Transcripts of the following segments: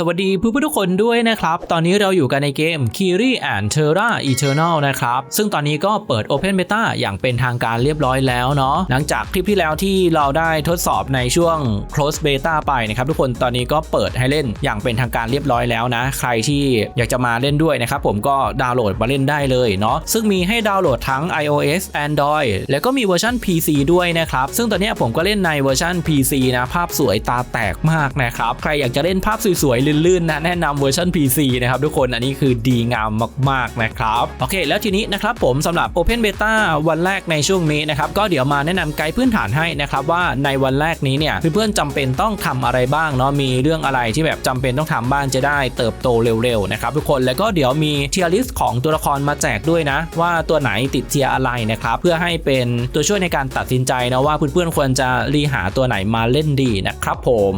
สวัสดีเพื่อนๆทุกคนด้วยนะครับ ตอนนี้เราอยู่กันในเกม Kiri and Terra Eternal นะครับ ซึ่งตอนนี้ก็เปิด Open Beta อย่างเป็นทางการเรียบร้อยแล้วเนาะ หลังจากคลิปที่แล้วที่เราได้ทดสอบในช่วง Close Beta ไปนะครับทุกคน ตอนนี้ก็เปิดให้เล่นอย่างเป็นทางการเรียบร้อยแล้วนะ ใครที่อยากจะมาเล่นด้วยนะครับผมก็ดาวน์โหลดมาเล่นได้เลยเนาะ ซึ่งมีให้ดาวน์โหลดทั้ง iOS Android แล้วก็มีเวอร์ชัน PC ด้วยนะครับ ซึ่งตอนนี้ผมก็เล่นในเวอร์ชัน PC นะ ภาพสวยตาแตกมากนะครับ ใครอยากจะเล่นภาพสวยๆลื่นๆนะแนะนำเวอร์ชัน PC นะครับทุกคนอันนี้คือดีงามมากๆนะครับโอเค แล้วทีนี้นะครับผมสำหรับ Open Beta วันแรกในช่วงนี้นะครับก็เดี๋ยวมาแนะนำไกด์พื้นฐานให้นะครับว่าในวันแรกนี้เนี่ยเพื่อนๆจำเป็นต้องทำอะไรบ้างเนาะมีเรื่องอะไรที่แบบจำเป็นต้องทำบ้างจะได้เติบโตเร็วๆนะครับทุกคนแล้วก็เดี๋ยวมีเทียร์ลิสต์ของตัวละครมาแจกด้วยนะ ว่าตัวไหนติดเทียร์อะไรนะครับเพื่อให้เป็นตัวช่วยในการตัดสินใจนะว่าเพื่อนๆควรจะรีหาตัวไหนมาเล่นดีนะครับผม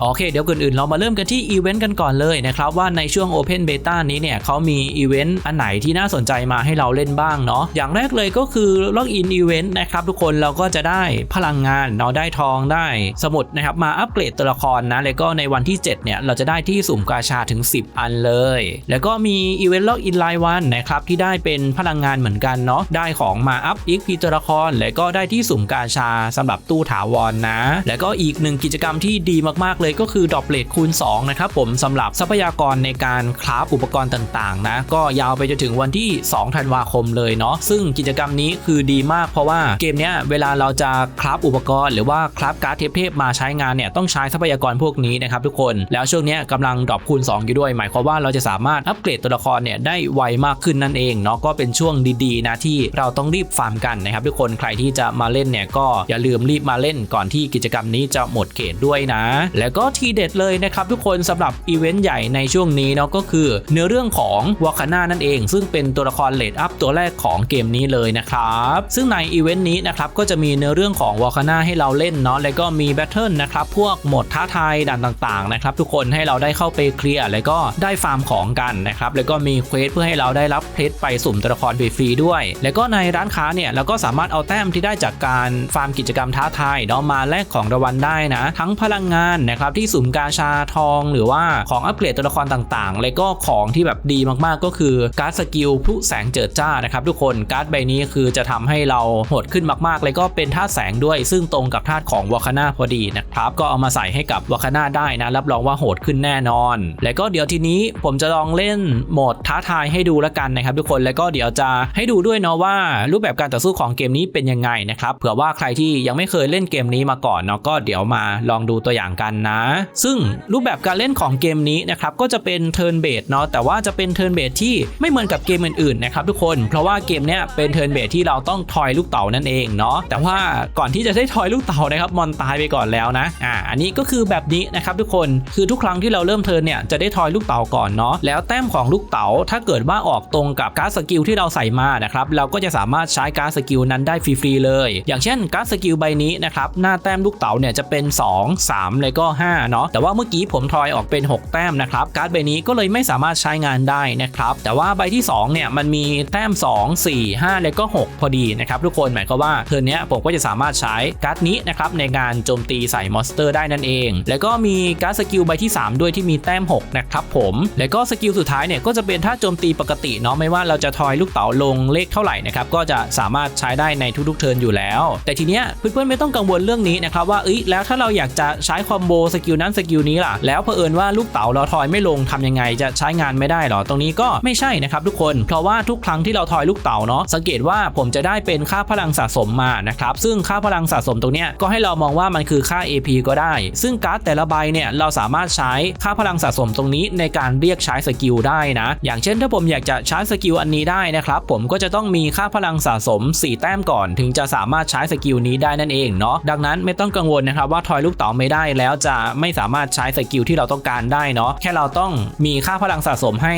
โอเค เดี๋ยวก่อนอื่นเรามาเริ่มกันที่อีเวนต์กันก่อนเลยนะครับว่าในช่วง Open Beta นี้เนี่ยเขามีอีเวนต์อันไหนที่น่าสนใจมาให้เราเล่นบ้างเนาะอย่างแรกเลยก็คือล็อกอินอีเวนต์นะครับทุกคนเราก็จะได้พลังงานเนาะได้ทองได้สมุดนะครับมาอัปเกรดตัวละครนะแล้วก็ในวันที่ 7 เนี่ย เราจะได้ที่สุ่มกาชาถึง 10 อันเลย แล้วก็มีอีเวนต์ล็อกอินรายวันนะครับที่ได้เป็นพลังงานเหมือนกันเนาะได้ของมาอัพอีกพีตัวละคร แล้วก็ได้ที่สุ่มกาชาสำหรับตู้ถาวรนนะ แล้วก็อีกหนึ่งกิจกรรมที่ดีมากๆเลยก็คือดรอปเลทคูณ2นะครับผมสำหรับทรัพยากรในการคราฟอุปกรณ์ต่างๆนะก็ยาวไปจนถึงวันที่ 2 ธันวาคมเลยเนาะซึ่งกิจกรรมนี้คือดีมากเพราะว่าเกมเนี้ยเวลาเราจะคราฟอุปกรณ์หรือว่าคราฟการ์ดเทพมาใช้งานเนี่ยต้องใช้ทรัพยากรพวกนี้นะครับทุกคนแล้วช่วงเนี้ยกำลังดรอปคูณ 2 อยู่ด้วย หมายความว่าเราจะสามารถอัปเกรดตัวละครเนี่ยได้ไวมากขึ้นนั่นเองเนาะก็เป็นช่วงดีๆนะที่เราต้องรีบฟาร์มกันนะครับทุกคนใครที่จะมาเล่นเนี่ยก็อย่าลืมรีบมาเล่นก่อนที่กิจกรรมนี้จะหมดเขตด้วยนะ แล้วก็ทีเด็ดเลยนะครับทุกคนสำหรับอีเวนต์ใหญ่ในช่วงนี้เนาะก็คือเนื้อเรื่องของวาคาน่านั่นเอง ซึ่งเป็นตัวละครเลดอัพตัวแรกของเกมนี้เลยนะครับซึ่งในอีเวนต์นี้นะครับก็จะมีเนื้อเรื่องของวาคาน่าให้เราเล่นเนาะแล้วก็มีแบทเทิลนะครับพวกโหมดท้าทายด่านต่างๆนะครับทุกคนให้เราได้เข้าไปเคลียร์แล้วก็ได้ฟาร์มของกันนะครับแล้วก็มีเควสเพื่อให้เราได้รับเพชรไปสุ่มตัวละครฟรีๆด้วย แล้วก็ในร้านค้าเนี่ยเราก็สามารถเอาแต้มที่ได้จากการฟาร์มกิจกรรมท้าทายเนาะมาแลกของรางวัลได้นะ ทั้งพลังงานนะครับที่สุ่มกาชาทองหรือว่าของอัปเกรดตัวละครต่างๆ แล้วก็ของที่แบบดีมากๆก็คือการ์ดสกิลพลุแสงเจิดจ้านะครับทุกคนการ์ดใบนี้คือจะทำให้เราโหดขึ้นมากๆ แล้วก็เป็นธาตุแสงด้วย ซึ่งตรงกับธาตุของวาคาน่าพอดีนะครับก็เอามาใส่ให้กับวาคาน่าได้นะรับรองว่าโหดขึ้นแน่นอน แล้วก็เดี๋ยวทีนี้ผมจะลองเล่นโหมดท้าทายให้ดูแล้วกันนะครับทุกคนแล้วก็เดี๋ยวจะให้ดูด้วยเนาะว่ารูปแบบการต่อสู้ของเกมนี้เป็นยังไงนะครับเผื่อว่าใครที่ยังไม่เคยเล่นเกมนี้มาก่อนเนาะก็เดี๋ยวมาลองดูตัวอย่างกันนะ ซึ่งรูปแบบการเล่นของเกมนี้นะครับก็จะเป็นเทิร์นเบสเนาะแต่ว่าจะเป็นเทิร์นเบสที่ไม่เหมือนกับเกมอื่นๆนะครับทุกคนเพราะว่าเกมเนี้ยเป็นเทิร์นเบสที่เราต้องทอยลูกเต๋านั่นเองเนาะแต่ว่าก่อนที่จะได้ทอยลูกเต๋านะครับมอนตายไปก่อนแล้วนะอ่าอันนี้ก็คือแบบนี้นะครับทุกคนคือทุกครั้งที่เราเริ่มเทิร์นเนี่ยจะได้ทอยลูกเต๋าก่อนเนาะแล้วแต้มของลูกเต๋าถ้าเกิดว่าออกตรงกับการ์ดสกิลที่เราใส่มานะครับเราก็จะสามารถใช้การ์ดสกิลนั้นได้ฟรีๆเลย อย่างเช่นการ์ดสกิลใบนี้นะครับหน้าแต้มลูกเต๋าเนี่ยจะเป็น 2 3เลยก็5เนาะแต่ว่าเมื่อกี้ผมทอยออกเป็น 6 แต้มนะครับการ์ดใบนี้ก็เลยไม่สามารถใช้งานได้นะครับแต่ว่าใบที่ 2 เนี่ยมันมีแต้ม 2 4 5เลยก็ 6 พอดีนะครับทุกคนหมายความว่าเทิร์นเนี้ยผมก็จะสามารถใช้การ์ดนี้นะครับในการโจมตีใส่มอนสเตอร์ได้นั่นเอง แล้วก็มีการ์ดสกิลใบที่ 3 ด้วยที่มีแต้ม 6 นะครับผม แล้วก็สกิลสุดท้ายเนี่ยก็จะเป็นท่าโจมตีปกติเนาะไม่ว่าเราจะทอยลูกเต๋าลงเลขเท่าไหร่นะครับก็จะสามารถใช้ได้ในทุกๆเทิร์นอยู่แล้ว แต่ทีเนี้ยเพื่อนๆไม่ต้องกังวลเรื่องนี้นะครับว่าเอ้ยแล้วถ้าเราอยากจะใช้คอมโบสกิลนั้นสกิลนี้ล่ะแล้วเผอิญว่าลูกเต๋าเราทอยไม่ลงทำยังไงจะใช้งานไม่ได้หรอ ตรงนี้ก็ไม่ใช่นะครับทุกคน เพราะว่าทุกครั้งที่เราทอยลูกเต๋าเนาะสังเกตว่าผมจะได้เป็นค่าพลังสะสมมานะครับซึ่งค่าพลังสะสมตรงเนี้ยก็ให้เรามองว่ามันคือค่า AP ก็ได้ ซึ่งการ์ดแต่ละใบเนี่ยเราสามารถใช้ค่าพลังสะสมตรงนี้ในการเรียกใช้สกิลได้นะ อย่างเช่นถ้าผมอยากจะใช้สกิลอันนี้ได้นะครับผมก็จะต้องมีค่าพลังสะสม 4 แต้มก่อน ถึงจะสามารถใช้สกิลนี้ได้นั่นเองเนาะดังนั้นไม่ต้องกังวลนะครับว่าทอยลูกเต๋าไม่ได้แล้วจะไม่สามารถใช้สกิลที่เราต้องการได้เนาะแค่เราต้องมีค่าพลังสะสมให้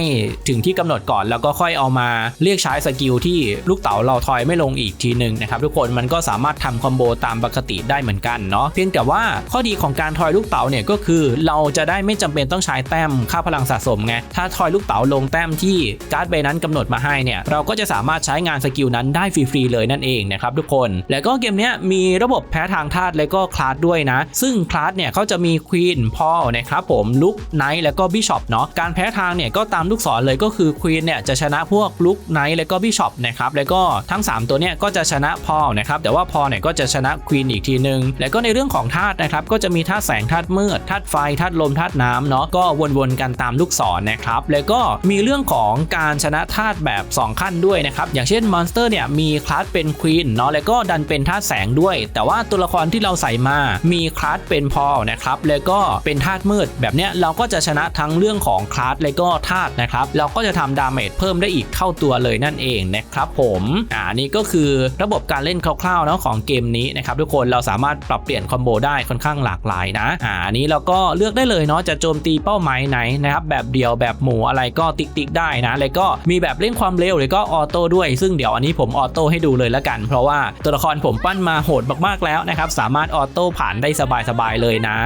ถึงที่กำหนดก่อน แล้วก็ค่อยเอามาเรียกใช้สกิลที่ลูกเต๋าเราทอยไม่ลงอีกทีหนึ่งนะครับทุกคนมันก็สามารถทำคอมโบตามปกติได้เหมือนกันเนาะเพียงแต่ว่าข้อดีของการทอยลูกเต๋าเนี่ยก็คือเราจะได้ไม่จำเป็นต้องใช้แต้มค่าพลังสะสมไงถ้าทอยลูกเต๋าลงแต้มที่การ์ดใบนั้นกำหนดมาให้เนี่ยเราก็จะสามารถใช้งานสกิลนั้นได้ฟรีๆเลยนั่นเองนะครับทุกคน แล้วก็เกมนี้มีระบบแพ้ทางธาตุและก็คลาสด้วยนะ ซึ่งคลาสเนี่ยเขาจะมีควีนพ่อนะครับผมลุกไนท์แล้วก็บิชอปเนาะการแพ้ทางเนี่ยก็ตามลูกศรเลยก็คือควีนเนี่ยจะชนะพวกลุกไนท์แล้วก็บิชอปนะครับแล้วก็ทั้ง 3 ตัวเนี่ยก็จะชนะพอลนะครับแต่ว่าพอลเนี่ยก็จะชนะควีนอีกทีนึงแล้วก็ในเรื่องของธาตุนะครับก็จะมีธาตุแสงธาตุมืดธาตุไฟธาตุลมธาตุน้ำเนาะก็วนๆกันตามลูกศรนะครับแล้วก็มีเรื่องของการชนะธาตุแบบ 2 ขั้นด้วยนะครับอย่างเช่นมอนสเตอร์เนี่ยมีคลาสเป็นควีนเนาะแล้วก็ดันเป็นธาตุแสงด้วย แต่ว่าตัวละครที่เราใส่มามีคลาสเป็นพอลนะครับแล้วก็เป็นธาตุมืดแบบเนี้ยเราก็จะชนะทั้งเรื่องของคลาสแล้วก็ธาตุนะครับเราก็จะทำดาเมจเพิ่มได้อีกเท่าตัวเลยนั่นเองนะครับผมอ่านี่ก็คือระบบการเล่นคร่าวๆเนาะของเกมนี้นะครับทุกคนเราสามารถปรับเปลี่ยนคอมโบได้ค่อนข้างหลากหลายนะอ่าอันนี้เราก็เลือกได้เลยเนาะจะโจมตีเป้าหมายไหนนะครับแบบเดียวแบบหมู่อะไรก็ติ๊กๆได้นะแล้วก็มีแบบเล่นความเร็วหรือก็ออโต้ด้วย ซึ่งเดี๋ยวอันนี้ผมออโต้ให้ดูเลยละกัน เพราะว่าตัวละครผมปั้นมาโหดมากๆแล้วนะครับสามารถออโต้ผ่านได้สบายๆเลยนะ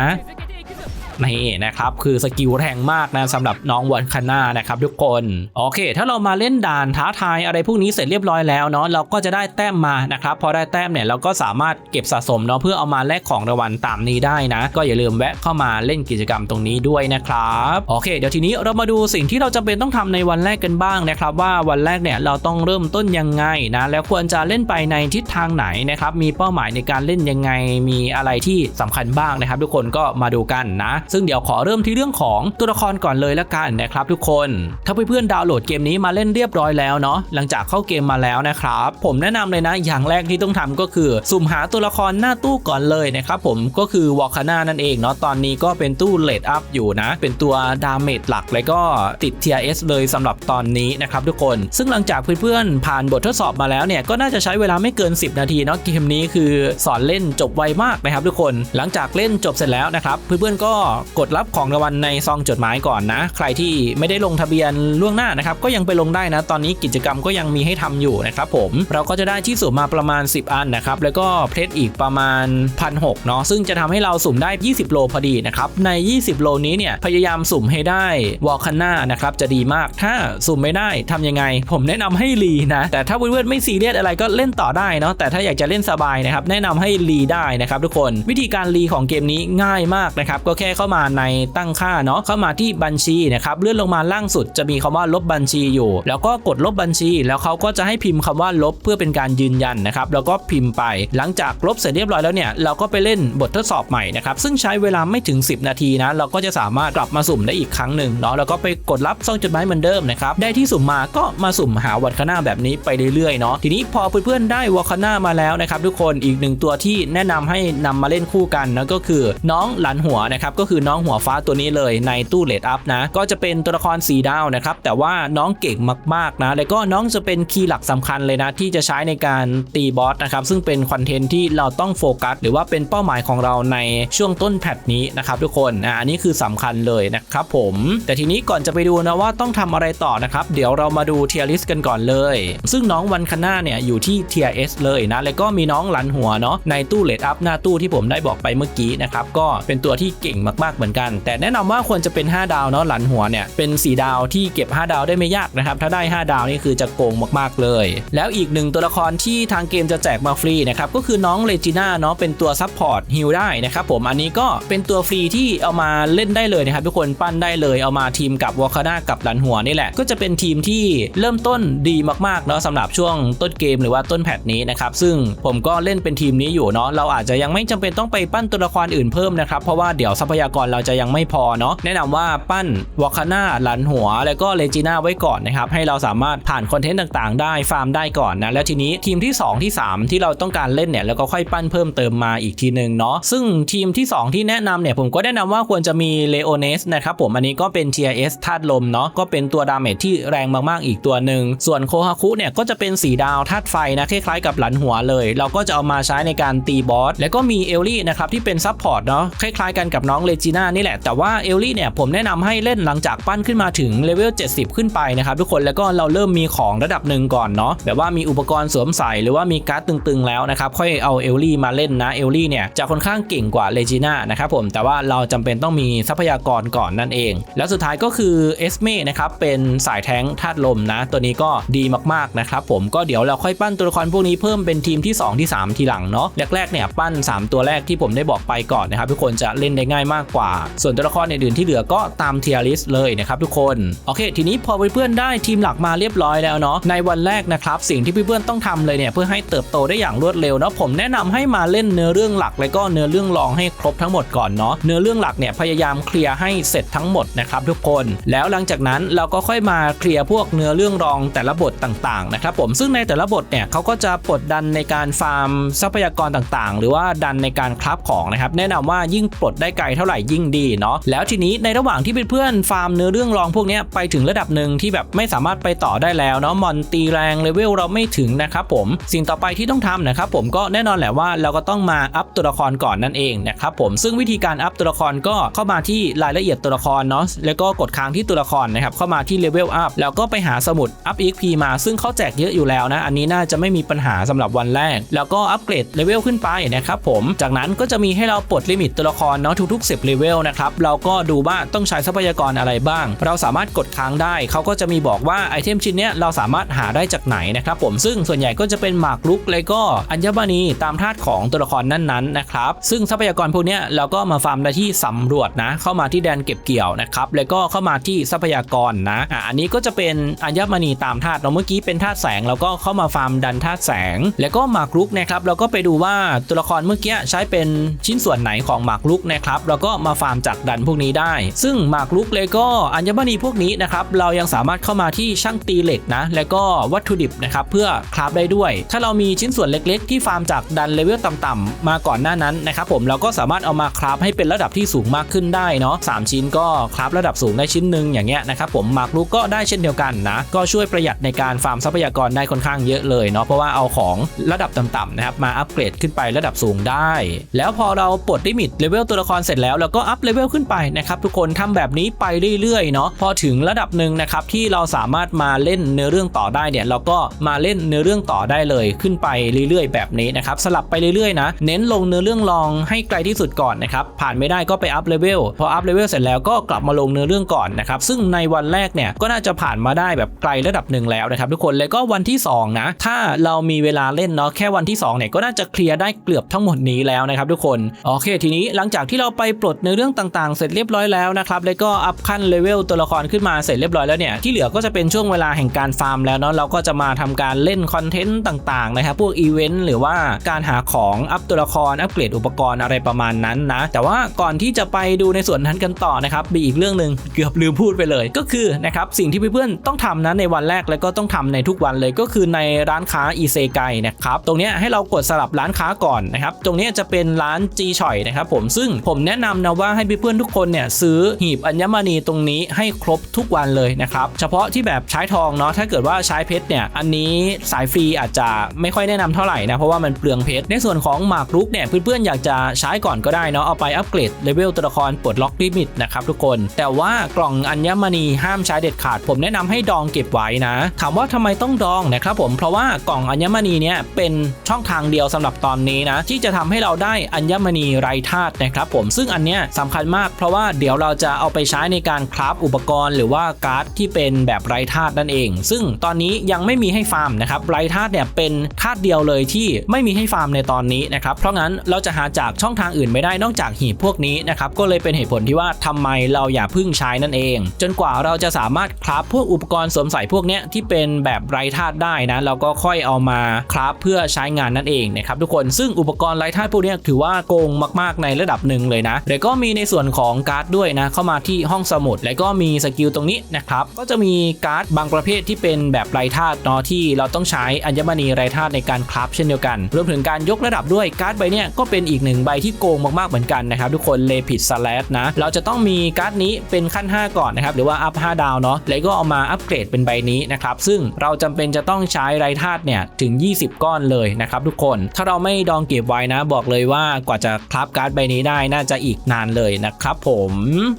นี่นะครับคือสกิลแรงมากนะสำหรับน้องวันคาน่านะครับทุกคนโอเค ถ้าเรามาเล่นด่านท้าทายอะไรพวกนี้เสร็จเรียบร้อยแล้วเนาะเราก็จะได้แต้มมานะครับพอได้แต้มเนี่ยเราก็สามารถเก็บสะสมเนาะเพื่อเอามาแลกของรางวัลตามนี้ได้นะ ก็อย่าลืมแวะเข้ามาเล่นกิจกรรมตรงนี้ด้วยนะครับโอเค เดี๋ยวทีนี้เรามาดูสิ่งที่เราจำเป็นต้องทำในวันแรกกันบ้างนะครับ ว่าวันแรกเนี่ยเราต้องเริ่มต้นยังไงนะแล้วควรจะเล่นไปในทิศทางไหนนะครับมีเป้าหมายในการเล่นยังไงมีอะไรที่สำคัญบ้างนะครับ ทุกคนก็มาดูกันนะซึ่งเดี๋ยวขอเริ่มที่เรื่องของตัวละครก่อนเลยละกันนะครับทุกคน ถ้าเพื่อนๆดาวน์โหลดเกมนี้มาเล่นเรียบร้อยแล้วเนาะหลังจากเข้าเกมมาแล้วนะครับผมแนะนำเลยนะอย่างแรกที่ต้องทำก็คือสุ่มหาตัวละครหน้าตู้ก่อนเลยนะครับผมก็คือวอลคาน่านั่นเองเนาะตอนนี้ก็เป็นตู้เลดอัพอยู่นะ เป็นตัวดาเมจหลักแล้วก็ติด TRS เลยสำหรับตอนนี้นะครับทุกคน ซึ่งหลังจากเพื่อนๆผ่านบททดสอบมาแล้วเนี่ยก็น่าจะใช้เวลาไม่เกิน 10 นาทีเนาะเกมนี้คือสอนเล่นจบไวมากนะครับทุกคน หลังจากเล่นจบเสร็จแล้วนะครับเพื่อนๆก็กดรับของรางวัลในซองจดหมายก่อนนะ ใครที่ไม่ได้ลงทะเบียนล่วงหน้านะครับ ก็ยังไปลงได้นะ ตอนนี้กิจกรรมก็ยังมีให้ทำอยู่นะครับผม เราก็จะได้ที่สุ่มมาประมาณ 10 อันนะครับ แล้วก็เพชรอีกประมาณพันหเนาะ ซึ่งจะทำให้เราสุ่มได้ 20 โลพอดีนะครับ ใน 20 โลนี้เนี่ย พยายามสุ่มให้ได้วอลคันนานะครับ จะดีมาก ถ้าสุ่มไม่ได้ทำยังไง ผมแนะนำให้รีนะ แต่ถ้าเพื่อนๆไม่ซีเรียสอะไรก็เล่นต่อได้เนาะ แต่ถ้าอยากจะเล่นสบายนะครับ แนะนำให้รีได้นะครับทุกคน วิธีการรีของเกมนี้ง่ายมากนะครับ ก็แค่เข้ามาในตั้งค่าเนาะเข้ามาที่บัญชีนะครับเลื่อนลงมาล่างสุดจะมีคำว่าลบบัญชีอยู่ แล้วก็กดลบบัญชี แล้วเขาก็จะให้พิมพ์คำว่าลบเพื่อเป็นการยืนยันนะครับแล้วก็พิมพ์ไป หลังจากลบเสร็จเรียบร้อยแล้วเนี่ยเราก็ไปเล่นบททดสอบใหม่นะครับซึ่งใช้เวลาไม่ถึง 10 นาทีนะเราก็จะสามารถกลับมาสุ่มได้อีกครั้งหนึ่งเนาะแล้วก็ไปกดรับซองจดหมายเหมือนเดิมนะครับได้ที่สุ่มมาก็มาสุ่มหาวัดคาน่าแบบนี้ไปเรื่อยๆเนาะทีนี้พอเพื่อนๆได้วัดคาน่ามาแล้วนะครับทุกคนอีกหนึ่งตัวที่แนะนำให้นำมาเล่นคู่กันนะก็คือน้องหลันหัวนะครับก็คือือน้องหัวฟ้าตัวนี้เลยในตู้เลดอัพนะ ก็จะเป็นตัวละครสีดาวนะครับ แต่ว่าน้องเก่งมากๆนะ แล้วก็น้องจะเป็นคีย์หลักสำคัญเลยนะ ที่จะใช้ในการตีบอสนะครับ ซึ่งเป็นคอนเทนต์ที่เราต้องโฟกัส หรือว่าเป็นเป้าหมายของเราในช่วงต้นแพทนี้นะครับทุกคนอะอันนี้คือสำคัญเลยนะครับผม แต่ทีนี้ก่อนจะไปดูนะว่าต้องทำอะไรต่อนะครับ เดี๋ยวเรามาดูเทียริสกันก่อนเลย ซึ่งน้องวันคาน่าเนี่ยอยู่ที่เทียเอสเลยนะ แล้วก็มีน้องหลันหัวเนาะในตู้เลดอัพหน้าตู้ที่ผมได้บอกไปเมื่อกี้นะครับ ก็เป็นตัวที่เก่งมาก ๆ เหมือนกัน แต่แนะนำว่าควรจะเป็น 5 ดาวเนาะหลันหัวเนี่ยเป็น 4 ดาวที่เก็บ 5 ดาวได้ไม่ยากนะครับถ้าได้ 5 ดาวนี่คือจะโกงมากๆเลย แล้วอีกหนึ่งตัวละครที่ทางเกมจะแจกมาฟรีนะครับก็คือน้องเลจิน่าเนาะเป็นตัวซับพอร์ตฮิลได้นะครับผมอันนี้ก็เป็นตัวฟรีที่เอามาเล่นได้เลยนะครับทุกคนปั้นได้เลยเอามาทีมกับวอคาน่ากับหลันหัวนี่แหละก็จะเป็นทีมที่เริ่มต้นดีมากๆเนาะสำหรับช่วงต้นเกมหรือว่าต้นแพทนี้นะครับซึ่งผมก็เล่นเป็นทีมนี้อยู่เนาะเราอาจจะยังไม่จำเป็นต้องไปปั้นตัวละครอื่นเพิ่มนะครับเพราะว่าเดี๋ยวทรัพยากรเราจะยังไม่พอเนาะแนะนำว่าปั้นวอคาน่าหลันหัว แล้วก็เลจิน่าไว้ก่อนนะครับให้เราสามารถผ่านคอนเทนต์ต่างๆ ได้ฟาร์มได้ก่อนนะแล้วทีนี้ทีมที่ 2 ที่ 3 ที่เราต้องการเล่นเนี่ยแล้วก็ค่อยปั้นเพิ่มเติมมาอีกทีหนึ่งเนาะซึ่งทีมที่ 2 ที่แนะนำเนี่ยผมก็แนะนำว่าควรจะมีเลโอเนสนะครับผมอันนี้ก็เป็น TRS ธาตุลมเนาะก็เป็นตัวดาเมจที่แรงมากๆอีกตัวหนึ่งส่วนโคฮาคุเนี่ยก็จะเป็นสีดาวธาตุไฟนะคล้ายๆกับหลันหัวเลย เราก็จะเอามาใช้ในการตีบอสแล้วก็มีเอลลี่นะครับที่เป็นซับพอร์ตเนาะคล้ายๆกันกับน้องเลจิน่านี่แหละ แต่ว่าเอลลี่เนี่ยผมแนะนำให้เล่นหลังจากปั้นขึ้นมาถึงเลเวล 70 ขึ้นไปนะครับทุกคนแล้วก็เราเริ่มมีของระดับหนึ่งก่อนเนาะแบบว่ามีอุปกรณ์สวมใส่หรือว่ามีการ์ดตึงๆแล้วนะครับค่อยเอาเอลลี่มาเล่นนะเอลลี่เนี่ยจะค่อนข้างเก่งกว่าเลจิน่านะครับผมแต่ว่าเราจำเป็นต้องมีทรัพยากรก่อนนั่นเอง แล้วสุดท้ายก็คือเอสเม่นะครับเป็นสายแท้งธาตุลมนะ ตัวนี้ก็ดีมากๆนะครับผมก็เดี๋ยวเราค่อยปั้นตัวละครพวกนี้เพิ่มเป็นทีมที่ 2 ที่ 3 ทีหลังเนาะแรกๆเนี่ยปั้น 3 ตัวแรกที่ผมได้บอกไปก่อนนะครับทุกคนจะเล่นได้ง่ายมากกว่า ส่วนตัวละครอื่นๆที่เหลือก็ตามเทียริสเลยนะครับทุกคน โอเค ทีนี้พอเพื่อนๆได้ทีมหลักมาเรียบร้อยแล้วเนาะในวันแรกนะครับสิ่งที่เพื่อนๆต้องทำเลยเนี่ยเพื่อให้เติบโตได้อย่างรวดเร็วเนาะผมแนะนำให้มาเล่นเนื้อเรื่องหลัก และก็เนื้อเรื่องรองให้ครบทั้งหมดก่อนเนาะเนื้อเรื่องหลักเนี่ยพยายามเคลียร์ให้เสร็จทั้งหมดนะครับทุกคน แล้วหลังจากนั้นเราก็ค่อยมาเคลียร์พวกเนื้อเรื่องรองแต่ละบทต่างๆนะครับผมซึ่งในแต่ละบทเนี่ยเขาก็จะกดดันในการฟาร์มทรัพยากรต่างๆ หรือว่าดันในการคราฟของนะครับแนะนำว่ายิ่งปลดได้ไกลเท่าไหร่ยิ่งดีเนาะแล้วทีนี้ในระหว่างที่เพื่อนๆฟาร์มเนื้อเรื่องรองพวกนี้ไปถึงระดับหนึ่งที่แบบไม่สามารถไปต่อได้แล้วเนาะมอนตีแรงเลเวลเราไม่ถึงนะครับผมสิ่งต่อไปที่ต้องทำนะครับผมก็แน่นอนแหละว่าเราก็ต้องมาอัพตัวละครก่อนนั่นเองนะครับผมซึ่งวิธีการอัพตัวละครก็เข้ามาที่รายละเอียดตัวละครเนาะแล้วก็กดค้างที่ตัวละครนะครับเข้ามาที่เลเวลอัพแล้วก็ไปหาสมุดอัพ EXP มาซึ่งเขาแจกเยอะอยู่แล้วนะอันนี้น่าจะไม่มีปัญหาสำหรับวันแรก แล้วก็อัปเกรดเลเวลขึ้นไปนะครับผมจากนั้นก็จะมีให้เราปลดลิมิตตัวละครเนาะทุกๆ10เลเวลนะครับเราก็ดูว่าต้องใช้ทรัพยากรอะไรบ้าง เราสามารถกดค้างได้ เขาก็จะมีบอกว่าไอเทมชิ้นเนี้ยเราสามารถหาได้จากไหนนะครับผมซึ่งส่วนใหญ่ก็จะเป็นหมากรุกและก็อัญมณีตามธาตุของตัวละครนั้นๆนะครับซึ่งทรัพยากรพวกเนี้ยเราก็มาฟาร์มได้ที่สำรวจนะ เข้ามาที่แดนเก็บเกี่ยวนะครับแล้วก็เข้ามาที่ทรัพยากรนะอะอันนี้ก็จะเป็นอัญมณีตามธาตุเราเมื่อกี้เป็นธาตุแสงเราก็เข้ามาฟาร์มดันธาตุแสง แล้วก็หมากรุกนะครับเราก็ไปดูว่าตัวละครเมื่อกี้ใช้เป็นชิ้นส่วนไหนของหมากรุกนะครับเราก็มาฟาร์มจากดันพวกนี้ได้ ซึ่งหมากรุกเลยก็อัญมณีพวกนี้นะครับเรายังสามารถเข้ามาที่ช่างตีเหล็กนะแล้วก็วัตถุดิบนะครับเพื่อคราฟได้ด้วย ถ้าเรามีชิ้นส่วนเล็กๆ ที่ฟาร์มจากดันเลเวลต่ำๆมาก่อนหน้านั้นนะครับผมเราก็สามารถเอามาคราฟให้เป็นระดับที่สูงมากขึ้นได้เนาะสามชิ้นก็คราฟระดับสูงได้ชิ้นหนึ่งอย่างเงี้ยนะครับผมหมากรุกก็ได้เช่นเดียวกันนะก็ช่วยประหยัดในการฟาร์มทรัพยากรได้ค่อนข้างเยอะเลยเนาะเพราะว่าเอาของระดับต่ำๆนะครับมาอัปเกรดขึ้นไประดับสูงได้ แล้วพอเราปลดลิมิตเลเวลตัวละครเสร็จแล้วเราก็อัพเลเวลขึ้นไปนะครับทุกคนทำแบบนี้ไปเรื่อยๆเนาะพอถึงระดับหนึ่งนะครับที่เราสามารถมาเล่นเนื้อเรื่องต่อได้เนี่ยเราก็มาเล่นเนื้อเรื่องต่อได้เลยขึ้นไปเรื่อยๆ แบบนี้นะครับสลับไปเรื่อยๆนะเน้นลงเนื้อเรื่องรองให้ไกลที่สุดก่อนนะครับผ่านไม่ได้ก็ไปอัพเลเวลพออัพเลเวลเสร็จแล้วก็กลับมาลงเนื้อเรื่องก่อนนะครับซึ่งในวันแรกเนี่ยก็น่าจะผ่านมาได้แบบไกลระดับหนึ่งแล้วนะครับทุกคนแล้วก็วันที่สองนะถ้าเรามีเวลาเล่นเนาะแค่วันที่สองเนี่ยก็น่าจะเคลียร์ได้เกือบทั้งหมดนี้แล้วนะครับทุกคนโอเคทีนี้หลังจากที่เราไปปลดเนื้อเรื่องต่างๆ เสร็จเรียบร้อยแล้วนะครับแล้วก็อัพขั้นเลเวลตัวละครขึ้นมาเสร็จเรียบร้อยแล้วเนี่ยที่เหลือก็จะเป็นช่วงเวลาแห่งการฟาร์มแล้วเนาะเราก็จะมาทำการเล่นคอนเทนต์ต่างๆนะครับพวกอีเวนต์หรือว่าการหาของอัพตัวละครอัปเกรดอุปกรณ์อะไรประมาณนั้นนะแต่ว่าก่อนที่จะไปดูในส่วนนั้นกันต่อนะครับมีอีกเรื่องหนึ่งเกือบลืมพูดไปเลย ก็คือนะครับสิ่งที่เพื่อนๆต้องทำนะในวันแรกแล้วก็ต้องทำในทุกวันเลยก็คือในร้านค้าอีเซไกนะครับตรงนี้ให้เรากดสลับร้านค้าก่อนนะครับตรงนี้จะเป็นร้านจีฉอยนะครับผมซึ่งผมแนะนำนะว่าให้เพื่อนๆทุกคนเนี่ยซื้อหีบอัญมณีตรงนี้ให้ครบทุกวันเลยนะครับ เฉพาะที่แบบใช้ทองเนาะถ้าเกิดว่าใช้เพชรเนี่ยอันนี้สายฟรีอาจจะไม่ค่อยแนะนำเท่าไหร่นะเพราะว่ามันเปลืองเพชรในส่วนของหมากรุกเนี่ยเพื่อนๆอยากจะใช้ก่อนก็ได้เนาะเอาไปอัปเกรดเลเวลตัวละครปลดล็อกลิมิตนะครับทุกคน แต่ว่ากล่องอัญมณีห้ามใช้เด็ดขาด ผมแนะนำให้ดองเก็บไว้นะ ถามว่าทำไมต้องดองนะครับผมเพราะว่ากล่องอัญมณีเนี่ยเป็นช่องทางเดียวสำหรับตอนนี้นะที่จะทำให้เราได้อัญมณีไรธาตุนะครับผมซึ่งอันนี้สำคัญมากเพราะว่าเดี๋ยวเราจะเอาไปใช้ในการคราฟอุปกรณ์หรือว่าการ์ดที่เป็นแบบไร้ธาตุนั่นเอง ซึ่งตอนนี้ยังไม่มีให้ฟาร์มนะครับไร้ธาตุเนี่ยเป็นธาตุเดียวเลยที่ไม่มีให้ฟาร์มในตอนนี้นะครับเพราะงั้นเราจะหาจากช่องทางอื่นไม่ได้นอกจากหีบพวกนี้นะครับก็เลยเป็นเหตุผลที่ว่าทำไมเราอย่าพึ่งใช้นั่นเอง จนกว่าเราจะสามารถคราฟพวกอุปกรณ์สวมใส่พวกเนี้ยที่เป็นแบบไร้ธาตุได้นะเราก็ค่อยเอามาคราฟเพื่อใช้งานนั่นเองนะครับทุกคนซึ่งอุปกรณ์ไร้ธาตุพวกนี้ถือว่าโกงมาก ๆในระดับหนึ่งเลยนะแล้วก็มีในส่วนของการ์ดด้วยนะเข้ามาที่ห้องสมุด แล้วก็มีสกิลตรงนี้นะครับก็จะมีการ์ดบางประเภทที่เป็นแบบไรธาตุเนาะที่เราต้องใช้อัญมณีไรธาตุในการคราฟเช่นเดียวกันรวมถึงการยกระดับด้วยการ์ดใบเนี้ยก็เป็นอีกหนึ่งใบที่โกงมากๆเหมือนกันนะครับทุกคนเลพิดสแลดนะเราจะต้องมีการ์ดนี้เป็นขั้น 5 ก่อนนะครับหรือว่าอัพ5ดาวเนาะแล้วก็เอามาอัปเกรดเป็นใบนี้นะครับซึ่งเราจำเป็นจะต้องใช้ไรธาตุเนี่ยถึง 20 ก้อนเลยนะครับทุกคน ถ้าเราไม่ดองเก็บไว้นะบอกเลยว่ากว่าจะคราฟการ์ดใบนี้ได้น่าจะอีกนานเลยนะครับผม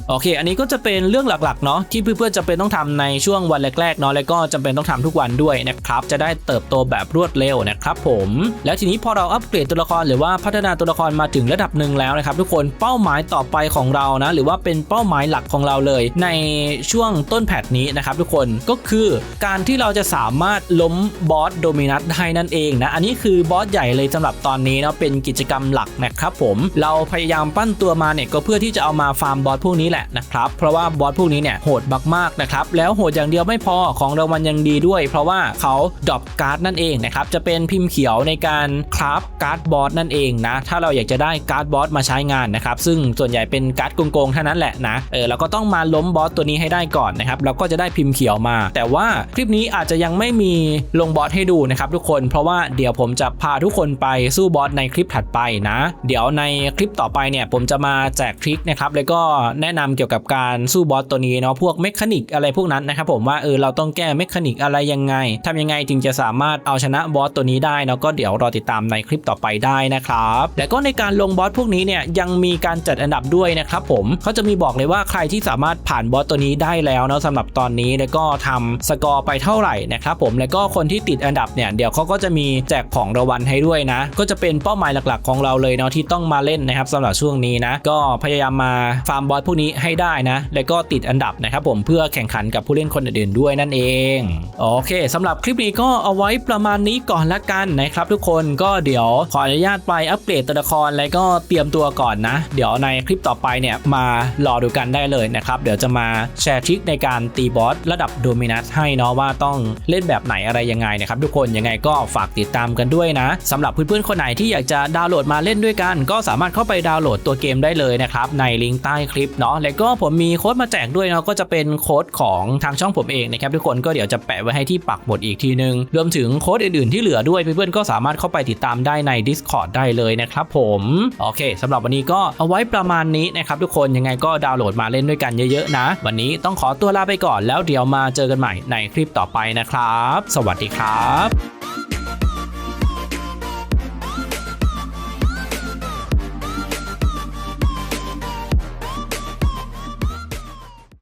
โอเค อันนี้ก็จะเป็นเรื่องหลักๆเนาะที่เพื่อนๆจะเป็นต้องทำในช่วงวันแรกๆเนาะแล้วก็จำเป็นต้องทำทุกวันด้วยนะครับจะได้เติบโตแบบรวดเร็วนะครับผมแล้วทีนี้พอเราอัปเกรดตัวละครหรือว่าพัฒนาตัวละครมาถึงระดับหนึ่งแล้วนะครับทุกคนเป้าหมายต่อไปของเรานะหรือว่าเป็นเป้าหมายหลักของเราเลย ในช่วงต้นแพทนี้นะครับทุกคนก็คือการที่เราจะสามารถล้มบอสโดมินัสได้นั่นเองนะอันนี้คือบอสใหญ่เลยสำหรับตอนนี้เนาะเป็นกิจกรรมหลักนะครับผมเราพยายามปั้นตัวมาเนี่ยก็เพื่อที่จะเอามาฟาร์มบอสพวกนี้แหละนะครับเพราะว่าบอสพวกนี้เนี่ยโหดมากๆนะครับแล้วโหดอย่างเดียวไม่พอของรางวัลยังดีด้วย เพราะว่าเขาดรอปการ์ดนั่นเองนะครับจะเป็นพิมพ์เขียวในการคราฟ การ์ดบอสนั่นเองนะ ถ้าเราอยากจะได้การ์ดบอสมาใช้งานนะครับ ซึ่งส่วนใหญ่เป็นการ์ดโกงๆเท่านั้นแหละนะ เออเราก็ต้องมาล้มบอสตัวนี้ให้ได้ก่อนนะครับ เราก็จะได้พิมพ์เขียวมา แต่ว่าคลิปนี้อาจจะยังไม่มีลงบอสให้ดูนะครับทุกคน เพราะว่าเดี๋ยวผมจะพาทุกคนไปสู้บอสในคลิปถัดไปนะ เดี๋ยวในคลิปต่อไปเนี่ยผมจะมาแจกทริคนะครับแล้วก็แนะนำเกี่ยวกับการสู้บอสตัวนี้เนาะพวกเมคานิกอะไรพวกนั้นนะครับผมว่าเออเราต้องแก้เมคานิกอะไรยังไงทำยังไงจึงจะสามารถเอาชนะบอสตัวนี้ได้เนาะก็เดี๋ยวรอติดตามในคลิปต่อไปได้นะครับและก็ในการลงบอสพวกนี้เนี่ยยังมีการจัดอันดับด้วยนะครับผมเขาจะมีบอกเลยว่าใครที่สามารถผ่านบอสตัวนี้ได้แล้วเนาะสำหรับตอนนี้แล้วก็ทำสกอร์ไปเท่าไหร่นะครับผมแล้วก็คนที่ติดอันดับเนี่ยเดี๋ยวเขาก็จะมีแจกของรางวัลให้ด้วยนะ ก็จะเป็นเป้าหมายหลักๆ ของเราเลยเนาะที่ต้องมาเล่นนะครับสำหรับช่วงนี้นะก็พยายามมาฟาร์มบอสพวกนี้ให้ได้นะ แล้วก็ติดอันดับนะครับผมเพื่อแข่งขันกับผู้เล่นคนอื่นๆด้วยนั่นเองโอเคสำหรับคลิปนี้ก็เอาไว้ประมาณนี้ก่อนละกันนะครับทุกคนก็เดี๋ยวขออนุญาตไปอัปเกรดตัวละครแล้วก็เตรียมตัวก่อนนะ เดี๋ยวในคลิปต่อไปเนี่ยมารอดูกันได้เลยนะครับ เดี๋ยวจะมาแชร์ทริคในการตีบอสระดับโดมินัสให้เนาะว่าต้องเล่นแบบไหนอะไรยังไงนะครับ ทุกคนยังไงก็ฝากติดตามกันด้วยนะสำหรับเพื่อนๆคนไหนที่อยากจะดาวน์โหลดมาเล่นด้วยกัน ก็สามารถเข้าไปดาวน์โหลดตัวเกมได้เลยนะครับในลิงก์ใต้คลิปเนาะแล้วก็ผมมีโค้ดมาแจกด้วยเนาะก็จะเป็นโค้ดของทางช่องผมเองนะครับทุกคนก็เดี๋ยวจะแปะไว้ให้ที่ปักหมดอีกทีนึงรวมถึงโค้ดอื่นๆที่เหลือด้วยเพื่อนๆก็สามารถเข้าไปติดตามได้ใน Discord ได้เลยนะครับผมโอเคสำหรับวันนี้ก็เอาไว้ประมาณนี้นะครับทุกคนยังไงก็ดาวน์โหลดมาเล่นด้วยกันเยอะๆนะ วันนี้ต้องขอตัวลาไปก่อนแล้วเดี๋ยวมาเจอกันใหม่ในคลิปต่อไปนะครับ สวัสดีครับ